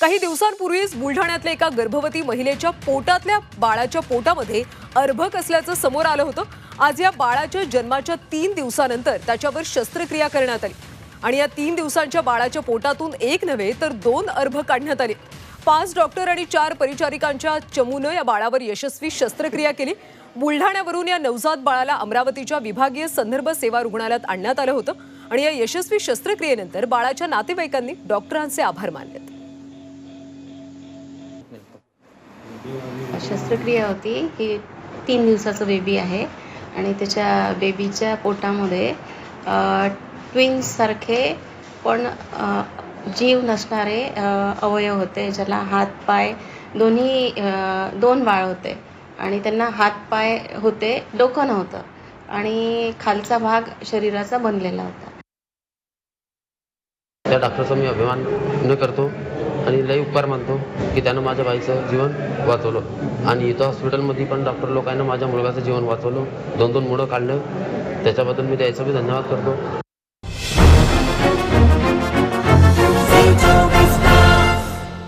काही दिवसांपूर्वीच बुलढाण्यातल्या एका गर्भवती महिलेच्या पोटातल्या बाळाच्या पोटामध्ये अर्भक असल्याचं समोर आलं होतं. आज या बाळाच्या जन्माच्या तीन दिवसानंतर त्याच्यावर शस्त्रक्रिया करण्यात आली. आणि या तीन दिवसांच्या बाळाच्या पोटातून एक नव्हे तर दोन अर्भ काढण्यात आले. पाच डॉक्टर आणि चार परिचारिकांच्या चमूनं या बाळावर यशस्वी शस्त्रक्रिया केली. बुलढाण्यावरून या नवजात बाळाला अमरावतीच्या विभागीय संदर्भ सेवा रुग्णालयात आणण्यात आलं होतं. आणि या यशस्वी शस्त्रक्रियेनंतर बाळाच्या नातेवाईकांनी डॉक्टरांचे आभार मानलेत. शस्त्रक्रिया होती. ही तीन दिवसाचं बेबी आहे. आणि त्याच्या बेबीच्या पोटामध्ये ट्विन्ससारखे पण जीव नसणारे अवयव होते. ज्याला हात पाय दोन्ही दोन बाळ होते. आणि त्यांना हात पाय होते डोकं नव्हतं. आणि खालचा भाग शरीराचा बनलेला होता. त्या डॉक्टरचा मी अभिमान न करतो. आणि लई उपकार मानतो की त्यानं माझ्या बाईचं जीवन वाचवलं. आणि इथं हॉस्पिटलमध्ये पण डॉक्टर लोकांना माझ्या मुलगाचं जीवन वाचवलं. दोन दोन मुलं काढलं. त्याच्याबद्दल मी द्यायचं बी धन्यवाद करतो.